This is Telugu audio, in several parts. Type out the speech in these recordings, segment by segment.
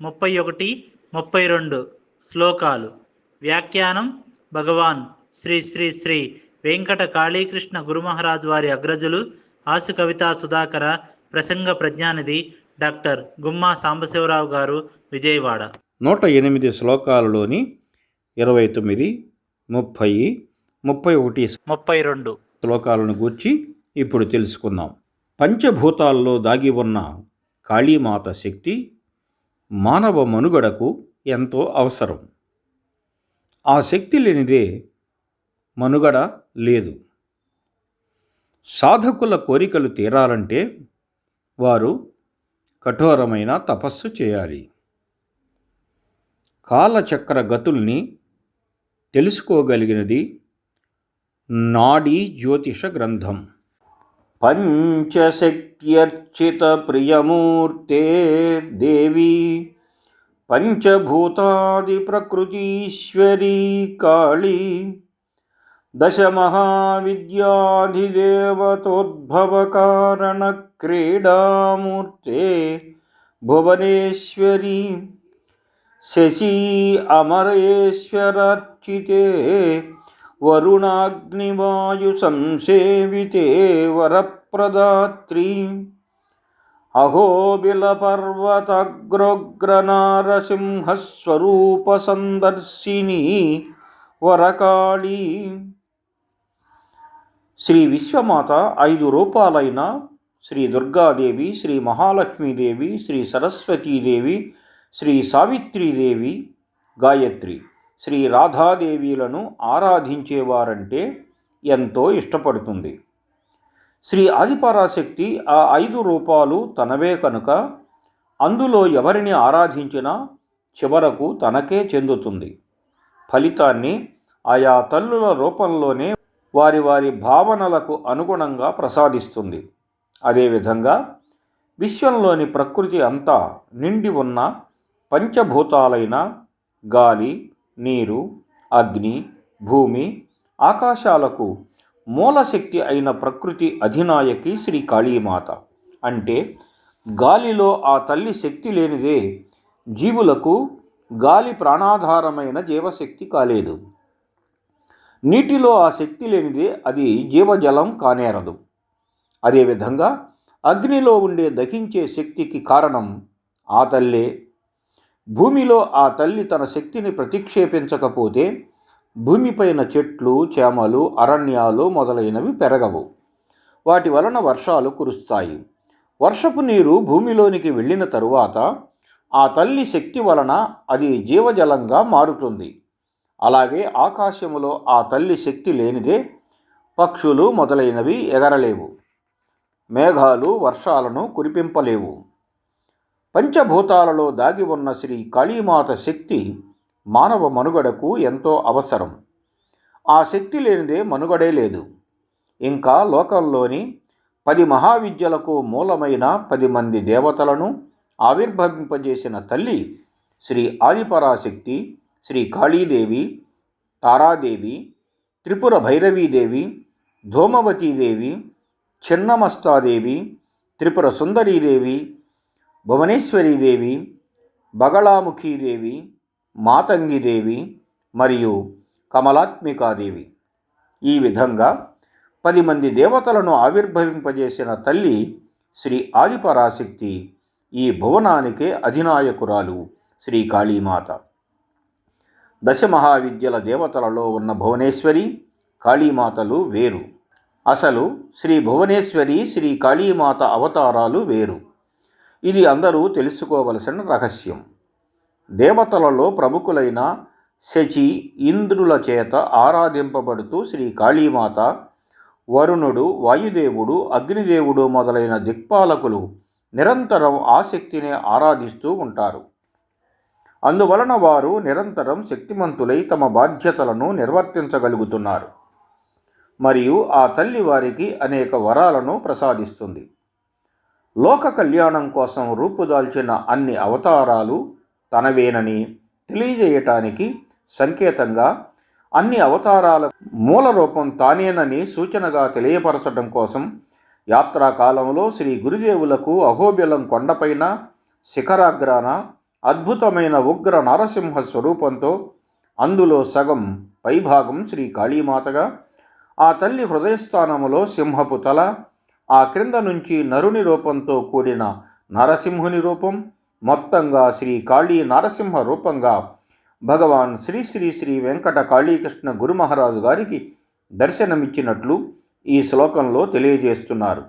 ముప్పై ఒకటి ముప్పై రెండు శ్లోకాలు. వ్యాఖ్యానం భగవాన్ శ్రీ శ్రీ శ్రీ వెంకట కాళీకృష్ణ గురుమహారాజు వారి అగ్రజులు ఆసు కవితా సుధాకర ప్రసంగ ప్రజ్ఞానిధి డాక్టర్ గుమ్మా సాంబశివరావు గారు విజయవాడ. నూట ఎనిమిది శ్లోకాలలోని ఇరవై తొమ్మిది ముప్పై ముప్పై ఒకటి ముప్పై రెండు. శ్లోకాలను గూర్చి ఇప్పుడు తెలుసుకుందాం. పంచభూతాల్లో దాగి ఉన్న కాళీమాత శక్తి మానవ మనుగడకు ఎంతో అవసరం. ఆ శక్తి లేనిదే మనుగడ లేదు. సాధకుల కోరికలు తీరాలంటే వారు కఠోరమైన తపస్సు చేయాలి. కాలచక్ర గతుల్ని తెలుసుకోగలిగినది నాడీ జ్యోతిష గ్రంథం. पञ्चशक्त्यर्चितप्रियमूर्ते देवी। पञ्चभूतादिप्रकृतीश्वरी काली। दशमहाविद्याधिदेवतोद्भवकारणक्रीडामूर्ते भुवनेश्वरी। शशी अमरेश्वरर्चिते భువనేశ్వరీ శశీ అమరేశ్వరార్చితే వరుణాగ్నివాయు సంసేవితే వరప్రదాత్రీ. అహోబిలపర్వతగ్రగ్రనారసింహస్వరూపసందర్శిని వరకాళీ. శ్రీ విశ్వమాత ఐదు రూపాలైన శ్రీ దుర్గాదేవి శ్రీ మహాలక్ష్మీదేవి శ్రీ సరస్వతీదేవి శ్రీ సావిత్రీదేవి గాయత్రి. శ్రీ రాధాదేవీలను ఆరాధించేవారంటే ఎంతో ఇష్టపడుతుంది. శ్రీ ఆదిపరాశక్తి ఆ ఐదు రూపాలు తనవే కనుక అందులో ఎవరిని ఆరాధించినా చివరకు తనకే చెందుతుంది. ఫలితాన్ని ఆయా తల్లుల రూపంలోనే వారి వారి భావనలకు అనుగుణంగా ప్రసాదిస్తుంది. అదేవిధంగా విశ్వంలోని ప్రకృతి అంతా నిండి ఉన్న పంచభూతాలైన గాలి నీరు అగ్ని భూమి ఆకాశాలకు మూలశక్తి అయిన ప్రకృతి అధినాయకి శ్రీ కాళీమాత. అంటే గాలిలో ఆ తల్లి శక్తి లేనిదే జీవులకు గాలి ప్రాణాధారమైన జీవశక్తి కాలేదు. నీటిలో ఆ శక్తి లేనిదే అది జీవజలం కానేరదు. అదేవిధంగా అగ్నిలో ఉండే దహించే శక్తికి కారణం ఆ తల్లే. భూమిలో ఆ తల్లి తన శక్తిని ప్రతిక్షేపించకపోతే భూమిపైన చెట్లు చేమలు అరణ్యాలు మొదలైనవి పెరగవు. వాటి వలన వర్షాలు కురుస్తాయి. వర్షపు నీరు భూమిలోనికి వెళ్ళిన తరువాత ఆ తల్లి శక్తి వలన అది జీవజలంగా మారుతుంది. అలాగే ఆకాశములో ఆ తల్లి శక్తి లేనిదే పక్షులు మొదలైనవి ఎగరలేవు. మేఘాలు వర్షాలను కురిపింపలేవు. పంచభూతాలలో దాగి ఉన్న శ్రీ కాళీమాత శక్తి మానవ మనుగడకు ఎంతో అవసరం. ఆ శక్తి లేనిదే మనుగడే లేదు. ఇంకా లోకంలోని పది మహావిద్యలకు మూలమైన పది మంది దేవతలను ఆవిర్భవింపజేసిన తల్లి శ్రీ ఆదిపరాశక్తి శ్రీ కాళీదేవి తారాదేవి త్రిపుర భైరవీదేవి ధూమవతీదేవి చిన్నమస్తాదేవి త్రిపుర సుందరీదేవి భువనేశ్వరీదేవి బగళాముఖీదేవి మాతంగిదేవి మరియు కమలాత్మికాదేవి ఈ విధంగా పది మంది దేవతలను ఆవిర్భవింపజేసిన తల్లి శ్రీ ఆదిపరాశక్తి ఈ భువనానికే అధినాయకురాలు శ్రీ కాళీమాత దశమహావిద్యల దేవతలలో ఉన్న భువనేశ్వరి కాళీమాతలు వేరు. అసలు శ్రీ భువనేశ్వరి శ్రీ కాళీమాత అవతారాలు వేరు. ఇది అందరూ తెలుసుకోవలసిన రహస్యం. దేవతలలో ప్రముఖులైన శచి ఇంద్రుల చేత ఆరాధింపబడుతూ శ్రీ కాళీమాత వరుణుడు వాయుదేవుడు అగ్నిదేవుడు మొదలైన దిక్పాలకులు నిరంతరం ఆసక్తిని ఆరాధిస్తూ ఉంటారు. అందువలన వారు నిరంతరం శక్తిమంతులై తమ బాధ్యతలను నిర్వర్తించగలుగుతున్నారు. మరియు ఆ తల్లి వారికి అనేక వరాలను ప్రసాదిస్తుంది. లోక కళ్యాణం కోసం రూపుదాల్చిన అన్ని అవతారాలు తనవేనని తెలియజేయటానికి సంకేతంగా అన్ని అవతారాల మూల రూపం తానేనని సూచనగా తెలియపరచడం కోసం యాత్రాకాలంలో శ్రీ గురుదేవులకు అహోబిలం కొండపైన శిఖరాగ్రాన అద్భుతమైన ఉగ్ర నరసింహ స్వరూపంతో అందులో సగం పైభాగం శ్రీ కాళీమాతగా ఆ తల్లి హృదయస్థానములో సింహపు తల ఆ క్రింద నుంచి నరుని రూపంతో కూడిన నరసింహుని రూపం మొత్తంగా శ్రీ కాళీ నరసింహ రూపంగా భగవాన్ శ్రీ శ్రీ శ్రీ వెంకట కాళీకృష్ణ గురు మహారాజు గారికి దర్శనమిచ్చినట్లు ఈ శ్లోకంలో తెలియజేస్తున్నారు.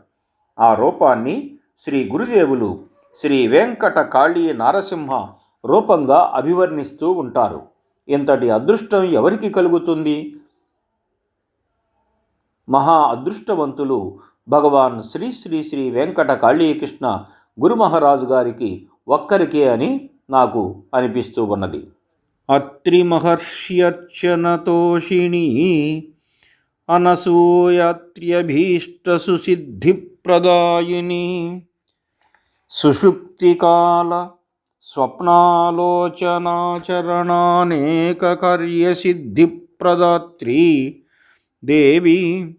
ఆ రూపాన్ని శ్రీ గురుదేవులు శ్రీ వెంకట కాళీ నారసింహ రూపంగా అభివర్ణిస్తూ ఉంటారు. ఇంతటి అదృష్టం ఎవరికి కలుగుతుంది? మహా అదృష్టవంతులు భగవాన్ శ్రీ శ్రీ శ్రీ వెంకట కాళీకృష్ణ గురుమహారాజు గారికి ఒక్కరికే అని నాకు అనిపిస్తూ ఉన్నది. అత్రి మహర్ష్యర్చనతోషిణి అనసూయత్ర్యభీష్టసుసిద్ధిప్రదాయిని సుషుప్తికాల స్వప్నాలోచనాచరణానేక కార్యసిద్ధిప్రదాత్రి దేవి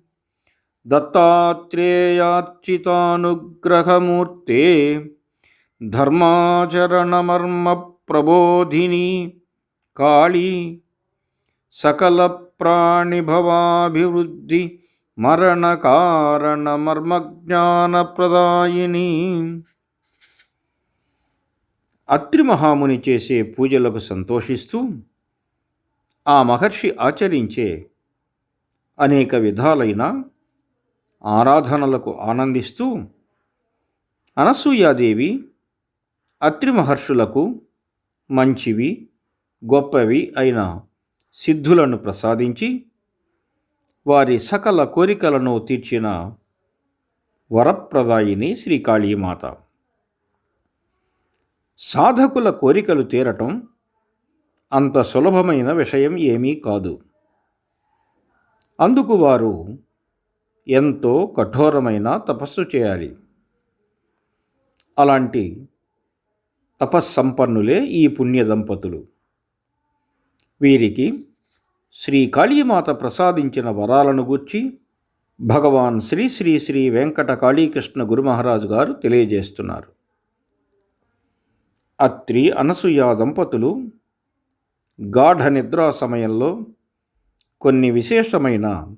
దత్తాత్రేయార్చితానుగ్రహమూర్తే ధర్మాచరణమర్మ ప్రబోధిని కాళీ సకల ప్రాణిభవాభివృద్ధి మరణకారణమర్మజ్ఞానప్రదాయిని. అత్రి మహాముని చేసే పూజలకు సంతోషిస్తూ ఆ మహర్షి ఆచరించే అనేక విధాలైన ఆరాధనలకు ఆనందిస్తూ అనసూయాదేవి అత్రి మహర్షులకు మంచివి గొప్పవి అయిన సిద్ధులను ప్రసాదించి వారి సకల కోరికలను తీర్చిన వరప్రదాయిని శ్రీకాళీమాత. సాధకుల కోరికలు తీరటం అంత సులభమైన విషయం ఏమీ కాదు. అందుకు వారు ఎంతో కఠోరమైన తపస్సు చేయాలి. అలాంటి తపస్సంపన్నులే ఈ పుణ్య దంపతులు. వీరికి శ్రీ కాళీమాత ప్రసాదించిన వరాలను గూర్చి భగవాన్ శ్రీ శ్రీ శ్రీ వెంకట కాళీకృష్ణ గురుమహారాజు గారు తెలియజేస్తున్నారు. అత్రి అనసూయ దంపతులు గాఢ నిద్రా సమయంలో కొన్ని విశేషమైన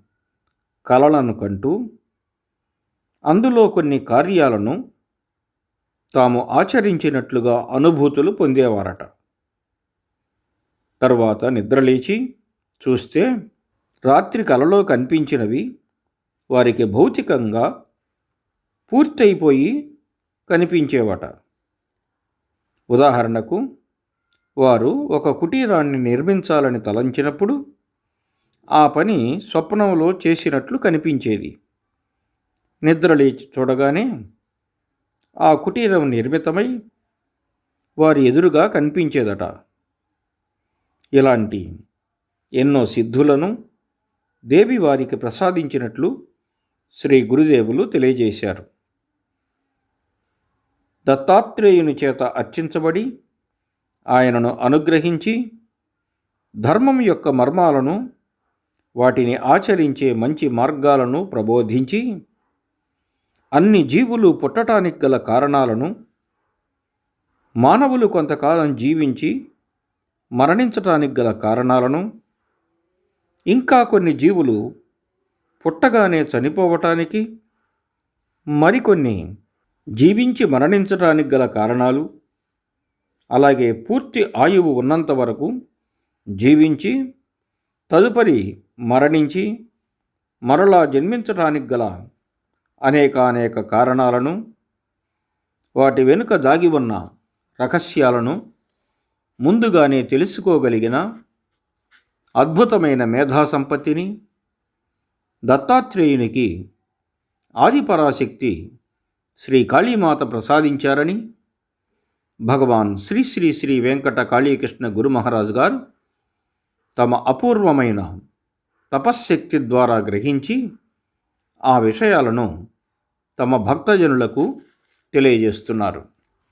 కలలను కంటూ అందులో కొన్ని కార్యాలను తాము ఆచరించినట్లుగా అనుభూతులు పొందేవారట. తర్వాత నిద్రలేచి చూస్తే రాత్రి కలలో కనిపించినవి వారికి భౌతికంగా పూర్తయిపోయి కనిపించేవట. ఉదాహరణకు వారు ఒక కుటీరాన్ని నిర్మించాలని తలంచినప్పుడు ఆ పని స్వప్నంలో చేసినట్లు కనిపించేది. నిద్రలేచి చూడగానే ఆ కుటీరం నిర్మితమై వారి ఎదురుగా కనిపించేదట. ఇలాంటి ఎన్నో సిద్ధులను దేవి వారికి ప్రసాదించినట్లు శ్రీ గురుదేవులు తెలియజేశారు. దత్తాత్రేయుని చేత అర్చించబడి ఆయనను అనుగ్రహించి ధర్మం యొక్క మర్మాలను వాటిని ఆచరించే మంచి మార్గాలను ప్రబోధించి అన్ని జీవులు పుట్టటానికి గల కారణాలను మానవులు కొంతకాలం జీవించి మరణించటానికి గల కారణాలను ఇంకా కొన్ని జీవులు పుట్టగానే చనిపోవటానికి మరికొన్ని జీవించి మరణించటానికి గల కారణాలు అలాగే పూర్తి ఆయువు ఉన్నంత వరకు జీవించి తదుపరి మరణించి మరలా జన్మించడానికి గల అనేకానేక కారణాలను వాటి వెనుక దాగి ఉన్న రహస్యాలను ముందుగానే తెలుసుకోగలిగిన అద్భుతమైన మేధా సంపత్తిని దత్తాత్రేయునికి ఆదిపరాశక్తి శ్రీ కాళీమాత ప్రసాదించారని భగవాన్ శ్రీ శ్రీ శ్రీ వెంకట కాళీకృష్ణ గురు మహారాజు గారు తమ అపూర్వమైన తపశ్శక్తి ద్వారా గ్రహించి ఆ విషయాలను తమ భక్తజనులకు తెలియజేస్తున్నారు.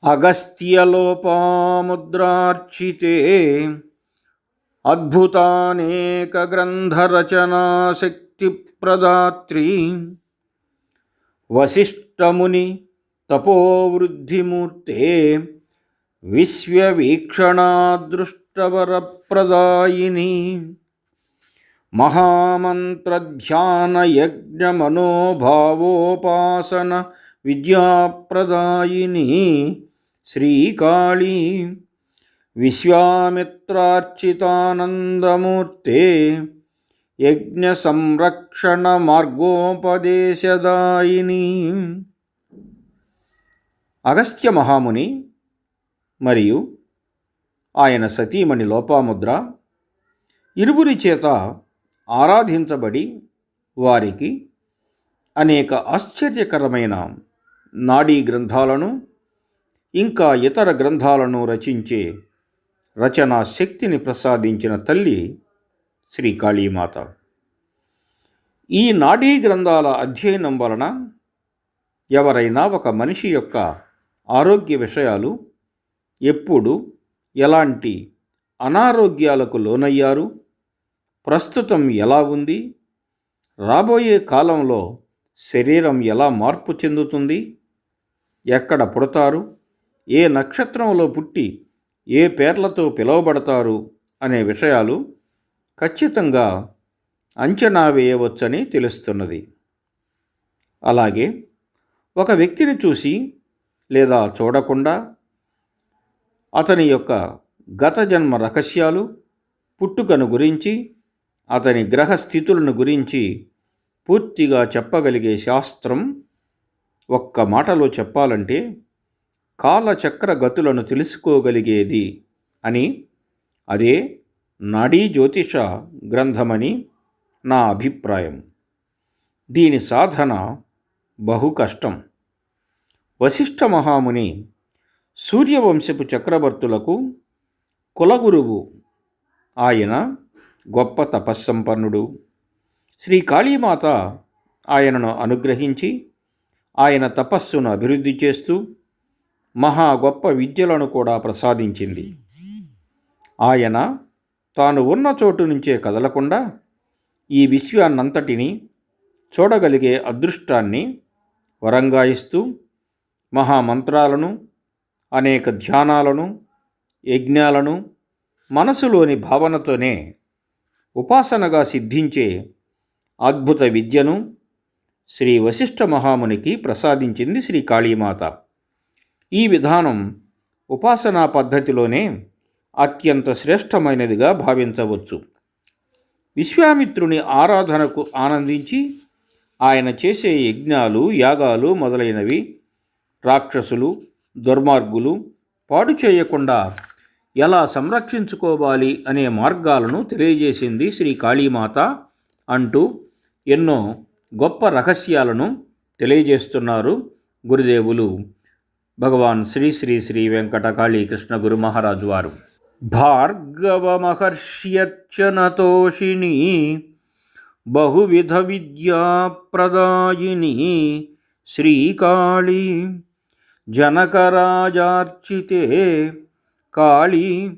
అగస్త్యలోపాముద్రార్చితే అద్భుతానేక గ్రంథరచనాశక్తి ప్రదాత్రి వశిష్ఠముని తపోవృద్ధిమూర్తే విశ్వవీక్షణాదృష్టవరప్రదాయిని మహామంత్రధ్యానయజ్ఞమనోభావోపాసన విద్యాప్రదాయిని శ్రీకాళీ విశ్వామిత్రార్చితానందమూర్తే యజ్ఞ సంరక్షణ మార్గోపదేశదాయిని అగస్త్య మహాముని మరియు ఆయన సతీమణి లోపాముద్ర ఇరువురి చేత ఆరాధించబడి వారికి అనేక ఆశ్చర్యకరమైన నాడీ గ్రంథాలను ఇంకా ఇతర గ్రంథాలను రచించే రచనా శక్తిని ప్రసాదించిన తల్లి శ్రీ కాళీమాత. ఈ నాడీ గ్రంథాల అధ్యయనం వలన ఎవరైనా ఒక మనిషి యొక్క ఆరోగ్య విషయాలు ఎప్పుడు ఎలాంటి అనారోగ్యాలకు లోనయ్యారు? ప్రస్తుతం ఎలా ఉంది? రాబోయే కాలంలో శరీరం ఎలా మార్పు చెందుతుంది? ఎక్కడ పుడతారు? ఏ నక్షత్రంలో పుట్టి ఏ పేర్లతో పిలువబడతారు? అనే విషయాలు ఖచ్చితంగా అంచనా వేయవచ్చని తెలుస్తున్నది. అలాగే ఒక వ్యక్తిని చూసి లేదా చూడకుండా అతని యొక్క గత జన్మ రహస్యాలు పుట్టుకను గురించి అతని గ్రహ స్థితులను గురించి పూర్తిగా చెప్పగలిగే శాస్త్రం ఒక్క మాటలో చెప్పాలంటే కాలచక్ర గతులను తెలుసుకోగలిగేది అని అదే నాడీ జ్యోతిష గ్రంథమని నా అభిప్రాయం. దీని సాధన బహు కష్టం. వశిష్ఠ మహాముని సూర్యవంశపు చక్రవర్తులకు కులగురువు ఆయన గొప్ప తపస్సంపన్నుడు. శ్రీ కాళీమాత ఆయనను అనుగ్రహించి ఆయన తపస్సును అభివృద్ధి చేస్తూ మహా గొప్ప విద్యలను కూడా ప్రసాదించింది. ఆయన తాను ఉన్న చోటు నుంచే కదలకుండా ఈ విశ్వాన్నంతటిని చూడగలిగే అదృష్టాన్ని వరంగా ఇస్తూ మహామంత్రాలను అనేక ధ్యానాలను యజ్ఞాలను మనసులోని భావనతోనే ఉపాసనగా సిద్ధించే అద్భుత విద్యను శ్రీ వశిష్ఠ మహామునికి ప్రసాదించింది శ్రీ కాళీమాత. ఈ విధానం ఉపాసనా పద్ధతిలోనే అత్యంత శ్రేష్టమైనదిగా భావించవచ్చు. విశ్వామిత్రుని ఆరాధనకు ఆనందించి ఆయన చేసే యజ్ఞాలు యాగాలు మొదలైనవి రాక్షసులు దుర్మార్గులు పాడు చేయకుండా ఎలా సంరక్షించుకోవాలి అనే మార్గాలను తెలియజేసింది శ్రీ కాళీమాత అంటూ ఎన్నో గొప్ప రహస్యాలను తెలియజేస్తున్నారు గురుదేవులు భగవాన్ శ్రీ శ్రీ శ్రీ వెంకట కాళీకృష్ణ గురు మహారాజు వారు. భార్గవ మహర్ష్యర్చనతోషిణి బహువిధ విద్యా ప్రదాయిని శ్రీకాళీ జనకరాజార్చితే కాళీ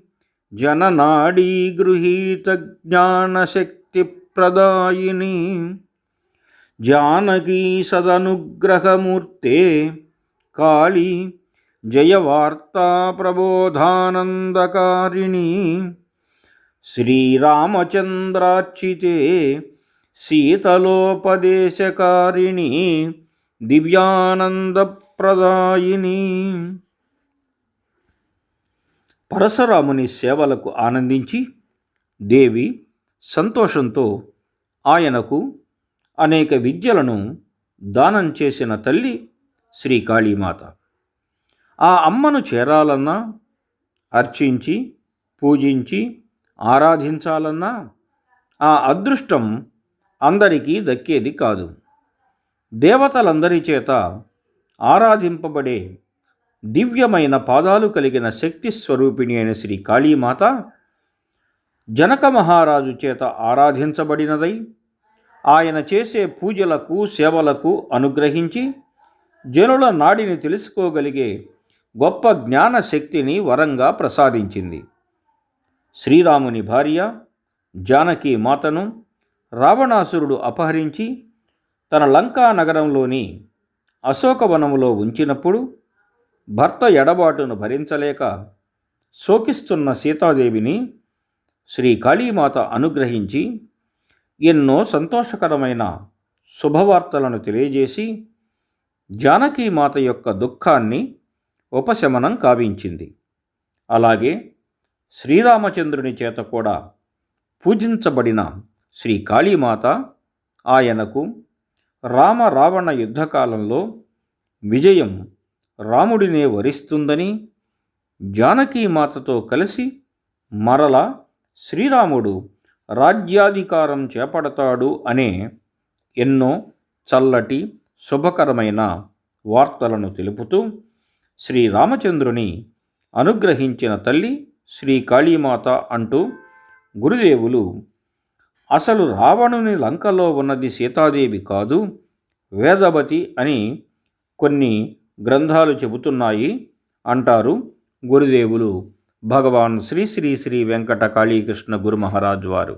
జననాడీ గృహీత జ్ఞానశక్తి ప్రదాయిని. జానకీ సదనుగ్రహమూర్తే కాళీ జయవార్తా ప్రబోధానందకారిణి. శ్రీరామచంద్రార్చితే శీతలోపదేశకారిణి దివ్యానందప్రదాయిని. పరశురాముని సేవలకు ఆనందించి దేవి సంతోషంతో ఆయనకు అనేక విద్యలను దానం చేసిన తల్లి శ్రీ కాళీమాత ఆ అమ్మను చేరాలన్నా అర్చించి పూజించి ఆరాధించాలన్నా ఆ అదృష్టం అందరికీ దక్కేది కాదు. దేవతలందరి చేత ఆరాధింపబడే దివ్యమైన పాదాలు కలిగిన శక్తి స్వరూపిణి అయిన శ్రీ కాళీమాత జనక మహారాజు చేత ఆరాధించబడినదై ఆయన చేసే పూజలకు సేవలకు అనుగ్రహించి జనుల నాడిని తెలుసుకోగలిగే గొప్ప జ్ఞాన శక్తిని వరంగా ప్రసాదించింది. శ్రీరాముని భార్య జానకి మాతను రావణాసురుడు అపహరించి తన లంకా నగరంలోని అశోకవనములో ఉంచినప్పుడు భర్త ఎడబాటును భరించలేక శోకిస్తున్న సీతాదేవిని శ్రీ కాళీమాత అనుగ్రహించి ఎన్నో సంతోషకరమైన శుభవార్తలను తెలియజేసి జానకీమాత యొక్క దుఃఖాన్ని ఉపశమనం కావించింది. అలాగే శ్రీరామచంద్రుని చేత కూడా పూజించబడిన శ్రీ కాళీమాత ఆయనకు రామ రావణ యుద్ధకాలంలో విజయం రాముడినే వరిస్తుందని జానకీమాతతో కలిసి మరల శ్రీరాముడు రాజ్యాధికారం చేపడతాడు అనే ఎన్నో చల్లటి శుభకరమైన వార్తలను తెలుపుతూ శ్రీరామచంద్రుని అనుగ్రహించిన తల్లి శ్రీ కాళీమాత అంటూ గురుదేవులు అసలు రావణుని లంకలో ఉన్నది సీతాదేవి కాదు వేదవతి అని కొన్ని గ్రంథాలు చెబుతున్నాయి అంటారు గురుదేవులు. భగవాన్ శ్రీ శ్రీ శ్రీ వెంకట కాళీకృష్ణ గురు మహారాజు వారు.